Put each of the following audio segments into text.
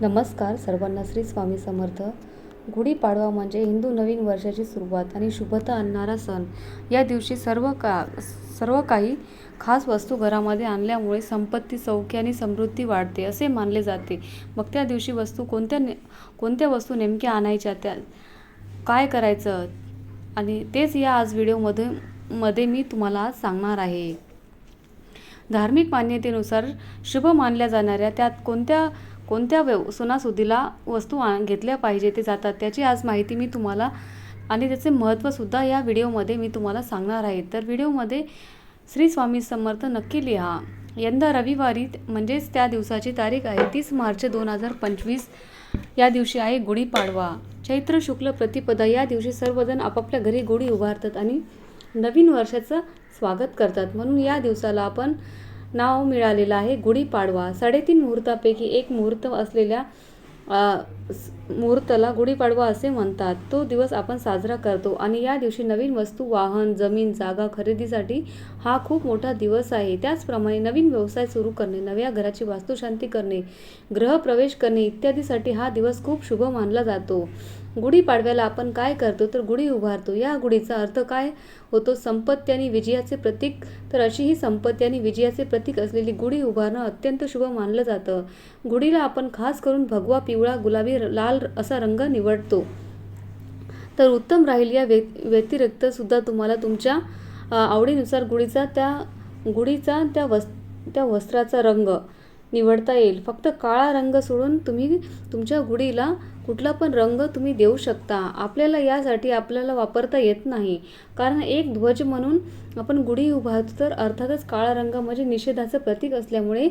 नमस्कार सर्वांना श्री स्वामी समर्थ. गुढीपाडवा म्हणजे हिंदू नवीन वर्षाची सुरुवात आणि शुभता आणणारा सण. या दिवशी सर्व का सर्व काही खास वस्तू घरामध्ये आणल्यामुळे संपत्ती सौख्य आणि समृद्धी वाढते असे मानले जाते. मग त्या दिवशी वस्तू कोणत्या ने कोणत्या वस्तू नेमक्या आणायच्या त्या काय करायचं? आणि तेच या आज व्हिडिओमध्ये मध्ये मी तुम्हाला आज सांगणार आहे. धार्मिक मान्यतेनुसार शुभ मानल्या जाणाऱ्या त्यात कोणत्या कोणत्या व्यव सणासुदीला वस्तू आ घेतल्या पाहिजे ते जातात. त्याची आज माहिती मी तुम्हाला आणि त्याचे महत्त्वसुद्धा या व्हिडिओमध्ये मी तुम्हाला सांगणार आहे. तर व्हिडिओमध्ये श्री स्वामी समर्थ नक्की लिहा. यंदा रविवारी म्हणजेच त्या दिवसाची तारीख आहे तीस मार्च दोन हजार पंचवीस. या दिवशी आहे गुढीपाडवा चैत्र शुक्ल प्रतिपदा या दिवशी सर्वजण आपापल्या घरी गुढी उभारतात आणि नवीन वर्षाचं स्वागत करतात. म्हणून या दिवसाला आपण नाव मिळालेलं आहे गुढीपाडवा साडेतीन मुहूर्तापैकी एक मुहूर्त असलेल्या मुहूर्ताला गुढीपाडवा असे म्हणतात. तो दिवस आपण साजरा करतो आणि या दिवशी नवीन वस्तू वाहन जमीन जागा खरेदीसाठी हा खूप मोठा दिवस आहे. त्याचप्रमाणे नवीन व्यवसाय सुरू करणे नव्या घराची वास्तुशांती करणे ग्रहप्रवेश करणे इत्यादीसाठी हा दिवस खूप शुभ मानला जातो. गुढीपाडव्याला आपण काय करतो तर गुढी उभारतो. या गुढीचा अर्थ काय होतो? संपत्ती आणि विजयाचे प्रतीक. तर अशी ही संपत्ती आणि विजयाचे प्रतीक असलेली गुढी उभारणं अत्यंत शुभ मानलं जातं. गुढीला आपण खास करून भगवा पिवळा गुलाबी लाल असा रंग निवडतो. तर उत्तम राहील या व्य व्यतिरिक्त सुद्धा तुम्हाला तुमच्या आवडीनुसार गुढीचा त्या गुढीचा त्या वस् त्या वस्त्राचा रंग निवडता येईल. फक्त काळा रंग सोडून तुम्ही तुमच्या गुढीला कुठला पण रंग तुम्ही देऊ शकता. आपल्याला यासाठी आपल्याला वापरता येत नाही. कारण एक ध्वज म्हणून आपण गुढी उभारतो तर अर्थातच काळा रंग म्हणजे निषेधाचं प्रतीक असल्यामुळे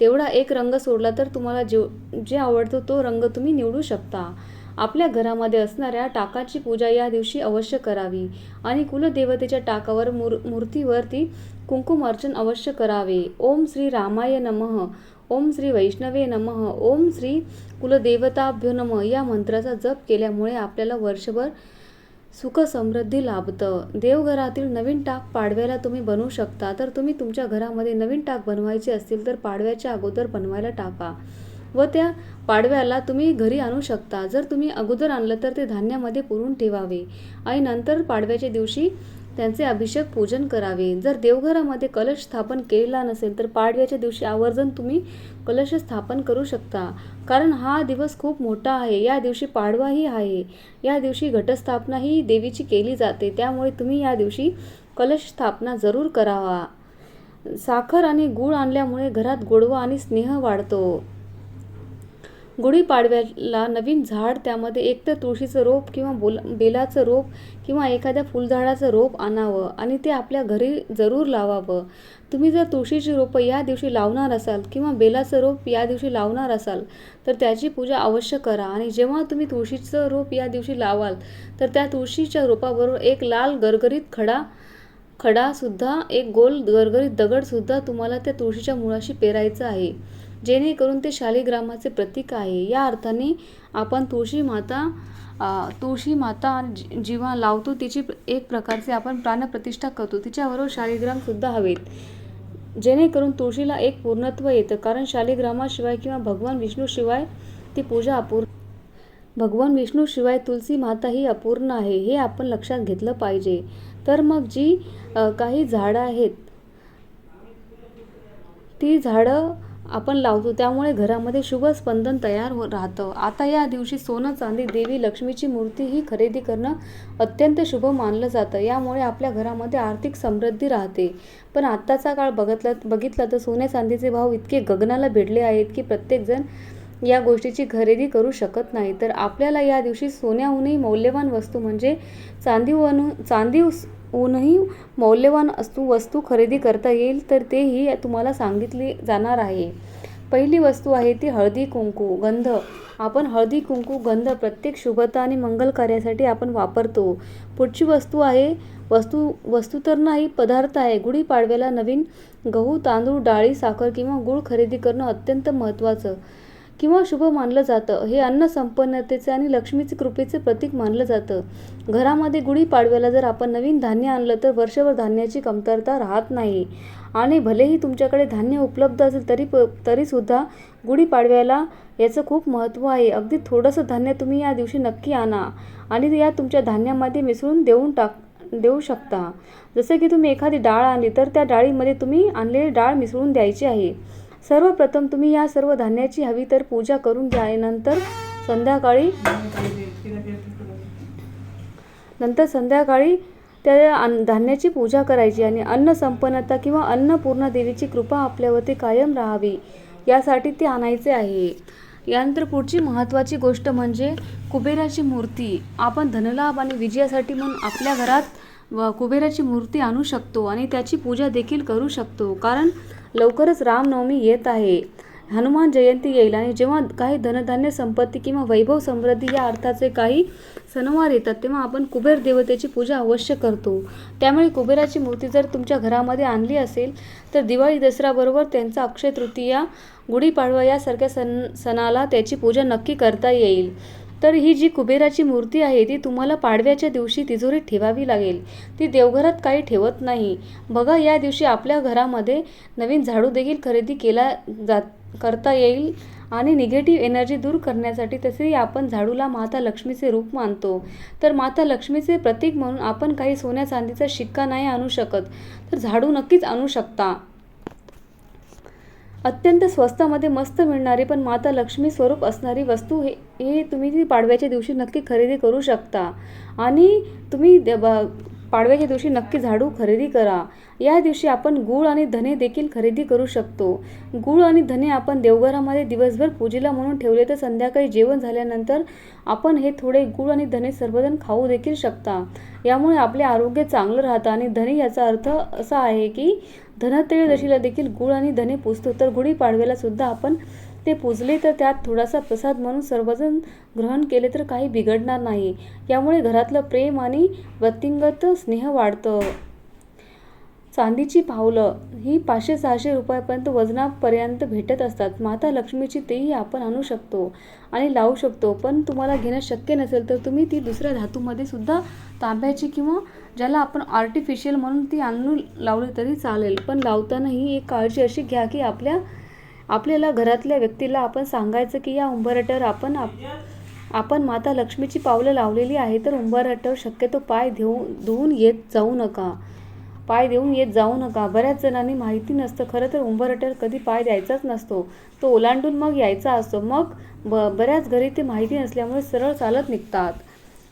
तेवढा एक रंग सोडला तर तुम्हाला जे जे आवडतो तो रंग तुम्ही निवडू शकता. आपल्या घरामध्ये असणाऱ्या टाकाची पूजा या दिवशी अवश्य करावी आणि कुलदेवतेच्या टाकावर मूर मूर्तीवरती कुंकुम अर्चन अवश्य करावे. ओम श्री रामाय नमः. ओम श्री वैष्णवे नमः. ओम श्री कुलदेवताभ्यो नमः. या मंत्राचा जप केल्यामुळे आपल्याला वर्षभर सुख समृद्धी लाभतं. देवघरातील नवीन टाक पाडव्याला तुम्ही बनवू शकता. तर तुम्ही तुमच्या घरामध्ये नवीन टाक बनवायचे असतील तर पाडव्याच्या अगोदर बनवायला टाका. व त्या पाडव्याला तुम्ही घरी आणू शकता. जर तुम्ही अगोदर आणलं तर ते धान्यामध्ये पुरून ठेवावे. आणि नंतर पाडव्याच्या दिवशी त्यांचे अभिषेक पूजन करावे. जर देवघरामध्ये कलश स्थापन केलेला नसेल तर पाडव्याच्या दिवशी आवर्जून तुम्ही कलश स्थापन करू शकता. कारण हा दिवस खूप मोठा आहे. या दिवशी पाडवाही आहे. या दिवशी घटस्थापना ही देवीची केली जाते. त्यामुळे तुम्ही या दिवशी कलश स्थापना जरूर करावा. साखर आणि गूळ आणल्यामुळे घरात गोडवा आणि स्नेह वाढतो. गुढीपाडव्याला नवीन झाड त्यामध्ये एक तर तुळशीचं रोप किंवा बोल बेलाचं रोप किंवा एखाद्या फुलझाडाचं रोप आणावं आणि ते आपल्या घरी जरूर लावावं. तुम्ही जर तुळशीची रोपं या दिवशी लावणार असाल किंवा बेलाचं रोप या दिवशी लावणार असाल तर त्याची पूजा अवश्य करा. आणि जेव्हा तुम्ही तुळशीचं रोप या दिवशी लावाल तर त्या तुळशीच्या रोपाबरोबर एक लाल गरगरीत खडा खडासुद्धा एक गोल गरगरीत दगडसुद्धा तुम्हाला त्या तुळशीच्या मुळाशी पेरायचं आहे. जेणेकरून ते शालिग्रामाचे प्रतीक आहे. या अर्थाने आपण तुळशी माता तुळशी माता जी- जेव्हा लावतो तिची एक प्रकारचे आपण प्राणप्रतिष्ठा करतो. तिच्याबरोबर शालिग्रामसुद्धा हवेत. जेणेकरून तुळशीला एक पूर्णत्व येतं. कारण शालिग्रामाशिवाय किंवा भगवान विष्णूशिवाय ती पूजा अपूर्ण भगवान विष्णूशिवाय तुलसी माता ही अपूर्ण आहे हे आपण लक्षात घेतलं पाहिजे. तर मग जी काही झाडं आहेत ती झाडं आपण लावतो त्यामुळे घरामध्ये शुभ स्पंदन तयार हो राहतं. आता या दिवशी सोनं चांदी देवी लक्ष्मीची मूर्ती ही खरेदी करणं अत्यंत शुभ मानलं जातं. यामुळे आपल्या घरामध्ये आर्थिक समृद्धी राहते. पण आत्ताचा काळ बघितला बघितला तर सोन्या चांदीचे भाव इतके गगनाला भिडले आहेत की प्रत्येकजण या गोष्टीची खरेदी करू शकत नाही. तर आपल्याला या दिवशी सोन्याहूनही मौल्यवान वस्तू म्हणजे चांदीहून होऊनही मौल्यवान वस्तू वस्तू खरेदी करता येईल तर तेही तुम्हाला सांगितली जाणार आहे. पहिली वस्तू आहे ती हळदी कुंकू गंध. आपण हळदी कुंकू गंध प्रत्येक शुभता आणि मंगल कार्यासाठी आपण वापरतो. पुढची वस्तू आहे वस्तू वस्तू तर नाही पदार्थ आहे. गुढीपाडव्याला नवीन गहू तांदूळ डाळी साखर किंवा गूळ खरेदी करणं अत्यंत महत्त्वाचं. किंवा शुभ मानलं जातं. हे अन्न संपन्नतेचे आणि लक्ष्मीचे कृपेचे प्रतीक मानलं जातं. घरामध्ये गुढीपाडव्याला जर आपण नवीन धान्य आणलं तर वर्षभर धान्याची कमतरता राहत नाही. आणि भलेही तुमच्याकडे धान्य उपलब्ध असेल तरी प तरीसुद्धा गुढीपाडव्याला याचं खूप महत्त्व आहे. अगदी थोडंसं धान्य तुम्ही या दिवशी नक्की आणा आणि या तुमच्या धान्यामध्ये मिसळून देऊन टाक देऊ शकता. जसं की तुम्ही एखादी डाळ आणली तर त्या डाळीमध्ये तुम्ही आणलेली डाळ मिसळून द्यायची आहे. सर्वप्रथम तुम्ही या सर्व धान्याची हवी तर पूजा करून घ्या. नंतर संध्याकाळी नंतर संध्याकाळी त्या धान्याची पूजा करायची आणि अन्न संपन्नता किंवा अन्नपूर्णा देवीची कृपा आपल्यावरती कायम राहावी यासाठी ते आणायचे आहे. यानंतर पुढची महत्त्वाची गोष्ट म्हणजे कुबेराची मूर्ती. आपण धनलाभ आणि विजयासाठी म्हणून आपल्या घरात कुबेराची मूर्ती आणू शकतो आणि त्याची पूजा देखील करू शकतो. कारण लवकरच रामनवमी येत आहे. हनुमान जयंती येईल आणि जेव्हा काही धनधान्य संपत्ती किंवा वैभव समृद्धी या अर्थाचे काही सणवार येतात तेव्हा आपण कुबेर देवतेची पूजा अवश्य करतो. त्यामुळे कुबेराची मूर्ती जर तुमच्या घरामध्ये आणली असेल तर दिवाळी दसऱ्याबरोबर त्यांचा अक्षय तृतीया गुढीपाडवा यासारख्या सण सणाला त्याची पूजा नक्की करता येईल. तर ही जी कुबेराची मूर्ती आहे ती तुम्हाला पाडव्याच्या दिवशी तिजोरीत ठेवावी लागेल. ती देवघरात काही ठेवत नाही. बघा या दिवशी आपल्या घरामध्ये नवीन झाडू देखील खरेदी केला जात करता येईल आणि निगेटिव्ह एनर्जी दूर करण्यासाठी तसेही आपण झाडूला माता लक्ष्मीचे रूप मानतो. तर माता लक्ष्मीचे प्रतीक म्हणून आपण काही सोन्या चांदीचा शिक्का नाही आणू शकत. तर झाडू नक्कीच आणू शकता. अत्यंत स्वस्तामध्ये मस्त मिळणारी पण माता लक्ष्मी स्वरूप असणारी वस्तू हे हे तुम्ही ती पाडव्याच्या दिवशी नक्की खरेदी करू शकता. आणि तुम्ही ब- पाडव्याच्या दिवशी नक्की झाडू खरेदी करा. या दिवशी आपण गूळ आणि धने देखील खरेदी करू शकतो. गूळ आणि धने आपण देवघरामध्ये दिवसभर पूजेला म्हणून ठेवले तर संध्याकाळी जेवण झाल्यानंतर आपण हे थोडे गूळ आणि धने सर्वजण खाऊ देखील शकता. यामुळे आपले आरोग्य चांगलं राहतं आणि धने याचा अर्थ असा आहे की धनत्रयोदशीला देखील गूळ आणि धने पुजतो. तर गुढीपाडव्याला सुद्धा आपण ते पुजले तर त्यात थोडासा प्रसाद म्हणून सर्वजण ग्रहण केले तर काही बिघडणार नाही. यामुळे घरातलं प्रेम आणि व्यक्तिगत स्नेह वाढतं. चांदीची पावलं ही पाचशे सहाशे रुपयापर्यंत वजनापर्यंत भेटत असतात. माता लक्ष्मीची तेही आपण आणू शकतो आणि लावू शकतो. पण तुम्हाला घेणं शक्य नसेल तर तुम्ही ती दुसऱ्या धातूमध्ये सुद्धा तांब्याची किंवा ज्याला आपण आर्टिफिशियल म्हणून ती आणून लावली तरी चालेल. पण लावताना ही एक काळजी अशी घ्या की आपल्या आपल्याला घरातल्या व्यक्तीला आपण सांगायचं की या उंबरट्यावर आपण आप- आपण माता लक्ष्मीची पावलं लावलेली आहे तर उंबरट्यावर शक्यतो पाय देऊ धुवून येत जाऊ नका. पाय देऊन येत जाऊ नका. बऱ्याच जणांनी माहिती नसतं. खरं तर उंबरट्यावर कधी पाय द्यायचाच नसतो. तो ओलांडून मग यायचा असतो. मग ब बऱ्याच घरी ते माहिती नसल्यामुळे सरळ चालत निघतात.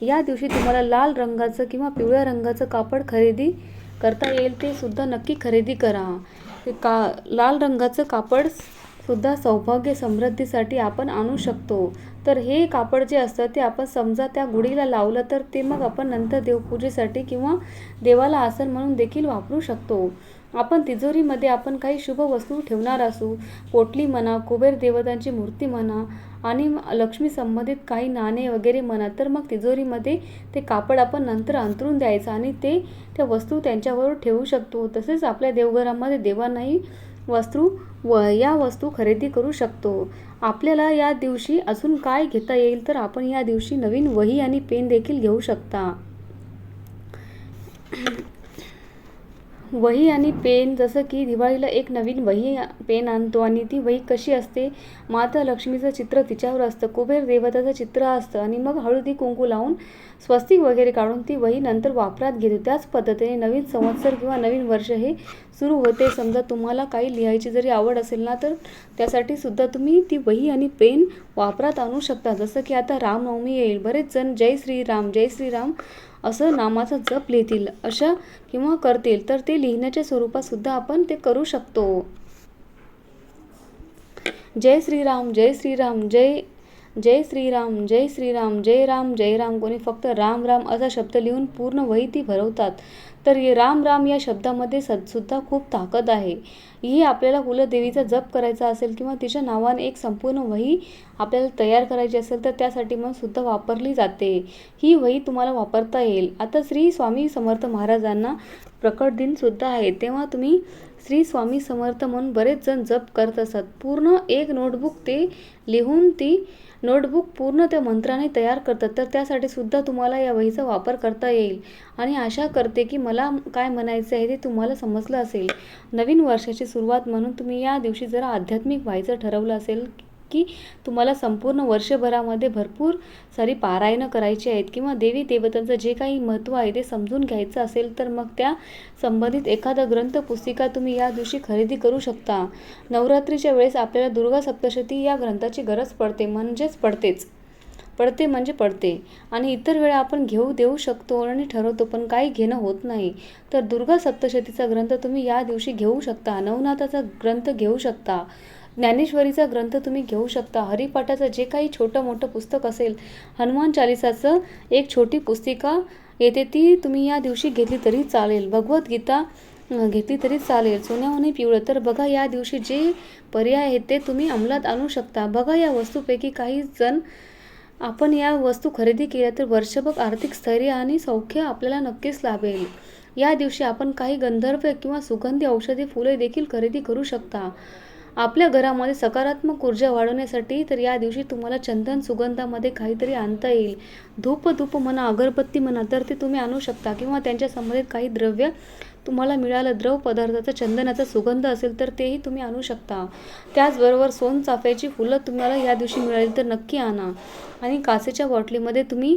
या दिवशी तुम्हाला लाल रंगाचं किंवा पिवळ्या रंगाचं कापड खरेदी करता येईल ते सुद्धा नक्की खरेदी करा. ते का लाल रंगाचं कापड सुद्धा सौभाग्य समृद्धीसाठी आपण आणू शकतो. तर हे कापड जे असतं ते आपण समजा त्या गुढीला लावलं तर ते मग आपण नंतर देवपूजेसाठी किंवा देवाला आसन म्हणून देखील वापरू शकतो. आपण तिजोरीमध्ये आपण काही शुभ वस्तू ठेवणार असू पोटली म्हणा कुबेर देवतांची मूर्ती म्हणा आणि लक्ष्मी संबंधित काही नाणे वगैरे म्हणा तर मग तिजोरीमध्ये ते कापड आपण नंतर अंतरून द्यायचं आणि ते त्या वस्तू त्यांच्यावर ठेवू शकतो. तसेच आपल्या देवघरामध्ये देवांनाही वस्तू व या वस्तू खरेदी करू शकतो. आपल्याला या दिवशी अजून काय घेता येईल तर आपण या दिवशी नवीन वही आणि पेन देखील घेऊ शकता. वही आणि पेन जसं की दिवाळीला एक नवीन वही पेन आणतो आणि ती वही कशी असते? माता लक्ष्मीचं चित्र तिच्यावर असतं कुबेर देवताचं चित्र असतं आणि मग हळदी कुंकू लावून स्वस्तिक वगैरे काढून ती वही नंतर वापरात घेतो. त्याच पद्धतीने नवीन संवत्सर किंवा नवीन वर्ष हे सुरू होते. समजा तुम्हाला काही लिहायची जरी आवड असेल ना तर त्यासाठी सुद्धा तुम्ही ती वही आणि पेन वापरात आणू शकता. जसं की आता रामनवमी येईल. बरेच जण जय श्रीराम जय श्रीराम असं नामाचा जप लिहितील अशा किंवा करतील तर ते लिहिण्याच्या स्वरूपात सुद्धा आपण ते करू शकतो. जय श्रीराम जय श्रीराम जय जय श्रीराम जय श्रीराम जय राम जय राम. कोणी फक्त राम राम असा शब्द लिहून पूर्ण वही ती भरवतात. तर राम राम या शब्दामध्ये सदसुद्धा सुद्धा खूप ताकद आहे. ही आपल्याला कुलदेवीचा जप करायचा असेल किंवा तिच्या नावाने एक संपूर्ण वही आपल्याला तयार करायची असेल तर त्यासाठी मग सुद्धा वापरली जाते. ही वही तुम्हाला वापरता येईल. आता श्री स्वामी समर्थ महाराजांना प्रकट दिनसुद्धा आहे. तेव्हा तुम्ही श्री स्वामी समर्थ म्हणून बरेच जण जप करत असतात पूर्ण एक नोटबुक ते लिहून ती नोटबुक पूर्ण त्या मंत्राने तयार करतात तर त्यासाठी सुद्धा तुम्हाला या वहीचा वापर करता येईल. आणि आशा करते की मला काय म्हणायचं आहे ते तुम्हाला समजलं असेल. नवीन वर्षाची सुरुवात म्हणून तुम्ही या दिवशी जरा आध्यात्मिक व्हायचं ठरवलं असेल की तुम्हाला संपूर्ण वर्षभरामध्ये भरपूर सारी पारायणं करायची आहेत किंवा देवी देवतांचं जे काही महत्त्व आहे ते समजून घ्यायचं असेल तर मग त्या संबंधित एखादा ग्रंथ पुस्तिका तुम्ही या दिवशी खरेदी करू शकता. नवरात्रीच्या वेळेस आपल्याला दुर्गा सप्तशती या ग्रंथाची गरज पडते म्हणजेच पडतेच. पडते म्हणजे पडते. आणि इतर वेळा आपण घेऊ देऊ शकतो आणि ठरवतो पण काही घेणं होत नाही. तर दुर्गा सप्तशतीचा ग्रंथ तुम्ही या दिवशी घेऊ शकता नवनाथाचा ग्रंथ घेऊ शकता. ज्ञानेश्वरीचा ग्रंथ तुम्ही घेऊ शकता. हरिपाठाचं जे काही छोटं मोठं पुस्तक असेल हनुमान चालिसाचं एक छोटी पुस्तिका येते ती तुम्ही या दिवशी घेतली तरी चालेल. भगवद्गीता घेतली तरी चालेल. सोन्याहूनही पिवळं. तर बघा या दिवशी जे पर्याय आहेत ते तुम्ही अंमलात आणू शकता. बघा या वस्तूपैकी काही जण आपण या वस्तू खरेदी केल्या तर वर्षभर आर्थिक स्थैर्य आणि सौख्य आपल्याला नक्कीच लाभेल. या दिवशी आपण काही गंधर्व किंवा सुगंधी औषधी फुले देखील खरेदी करू शकता. आपल्या घरामध्ये सकारात्मक ऊर्जा वाढवण्यासाठी तर या दिवशी तुम्हाला चंदन सुगंधामध्ये काहीतरी आणता येईल. धूप धूप म्हणा अगरबत्ती म्हणा तर ते तुम्ही आणू शकता. किंवा त्यांच्या संबंधित काही द्रव्य तुम्हाला मिळालं द्रव पदार्थाचा चंदनाचा सुगंध असेल तर तेही तुम्ही आणू शकता. त्याचबरोबर सोनचाफ्याची फुलं तुम्हाला या दिवशी मिळाली तर नक्की आणा. आणि काचेच्या बॉटलीमध्ये तुम्ही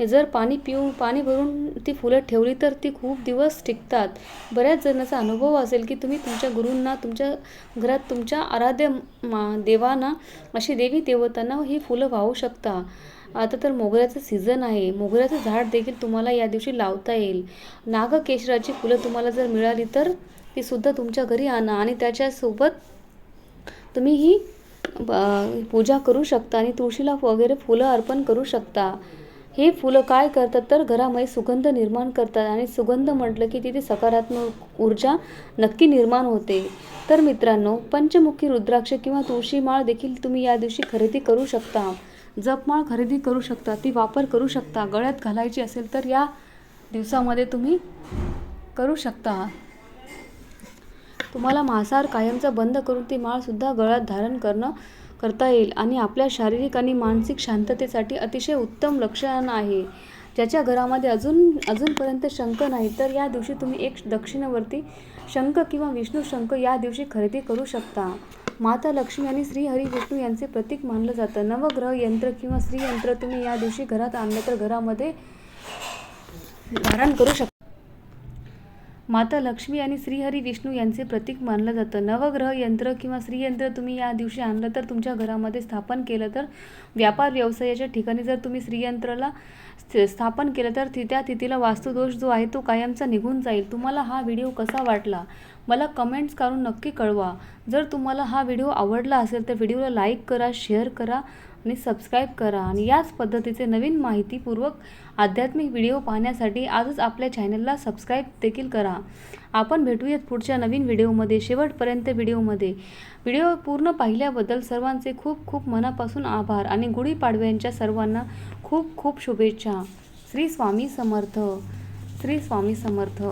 जर पाणी पिऊन पाणी भरून ती फुलं ठेवली तर ती खूप दिवस टिकतात. बऱ्याच जणांचा अनुभव असेल की तुम्ही तुमच्या गुरूंना तुमच्या घरात तुमच्या आराध्य मा देवांना अशी देवी देवतांना ही फुलं वाहू शकता. आता तर मोगऱ्याचं सीझन आहे. मोगऱ्याचं झाड देखील तुम्हाला या दिवशी लावता येईल. नागकेशराची फुलं तुम्हाला जर मिळाली तर ती सुद्धा तुमच्या घरी आणा आणि त्याच्यासोबत तुम्ही ही पूजा करू शकता आणि तुळशीला वगैरे फुलं अर्पण करू शकता. हे फुलं काय करतात तर घरामध्ये सुगंध निर्माण करतात. आणि सुगंध म्हटलं की तिथे सकारात्मक ऊर्जा नक्की निर्माण होते. तर मित्रांनो पंचमुखी रुद्राक्ष किंवा तुळशी माळ देखील तुम्ही या दिवशी खरेदी करू शकता. जपमाळ खरेदी करू शकता. ती वापर करू शकता. गळ्यात घालायची असेल तर या दिवसामध्ये तुम्ही करू शकता. तुम्हाला मांसाहार कायमचा बंद करून ती माळसुद्धा गळ्यात धारण करणं करता येईल आणि आपल्या शारीरिक आणि मानसिक शांततेसाठी अतिशय उत्तम लक्षण आहे. ज्याच्या घरामध्ये अजून अजूनपर्यंत शंख नाही तर या दिवशी तुम्ही एक दक्षिणेवरती शंख किंवा विष्णू शंख या दिवशी खरेदी करू शकता. माता लक्ष्मी आणि श्री हरी विष्णू यांचे प्रतीक मानलं जातं. नवग्रह यंत्र किंवा श्रीयंत्र तुम्ही या दिवशी घरात आणलं तर घरामध्ये धारण करू शकता. माता लक्ष्मी आणि श्रीहरी विष्णू यांचे प्रतीक मानलं जातं. नवग्रह यंत्र किंवा श्रीयंत्र तुम्ही या दिवशी आणलं तर तुमच्या घरामध्ये स्थापन केलं तर व्यापार व्यवसायाच्या ठिकाणी जर तुम्ही श्रीयंत्राला स्थापन केलं तर ति- त्या तिथीला वास्तुदोष जो आहे तो कायमचा निघून जाईल. तुम्हाला हा व्हिडिओ कसा वाटला? मला कमेंट्स करून नक्की कळवा. जर तुम्हाला हा व्हिडिओ आवडला असेल तर व्हिडिओला लाईक करा शेअर करा. आणि सबस्क्राईब करा. आणि याच पद्धतीचे नवीन माहितीपूर्वक आध्यात्मिक व्हिडिओ पाहण्यासाठी आजच आपल्या चॅनलला सबस्क्राईब देखील करा. आपण भेटूयात पुढच्या नवीन व्हिडिओमध्ये शेवटपर्यंत व्हिडिओमध्ये व्हिडिओ पूर्ण पाहिल्याबद्दल सर्वांचे खूप खूप मनापासून आभार आणि गुढीपाडव्यांच्या सर्वांना खूप खूप शुभेच्छा. श्री स्वामी समर्थ. श्री स्वामी समर्थ.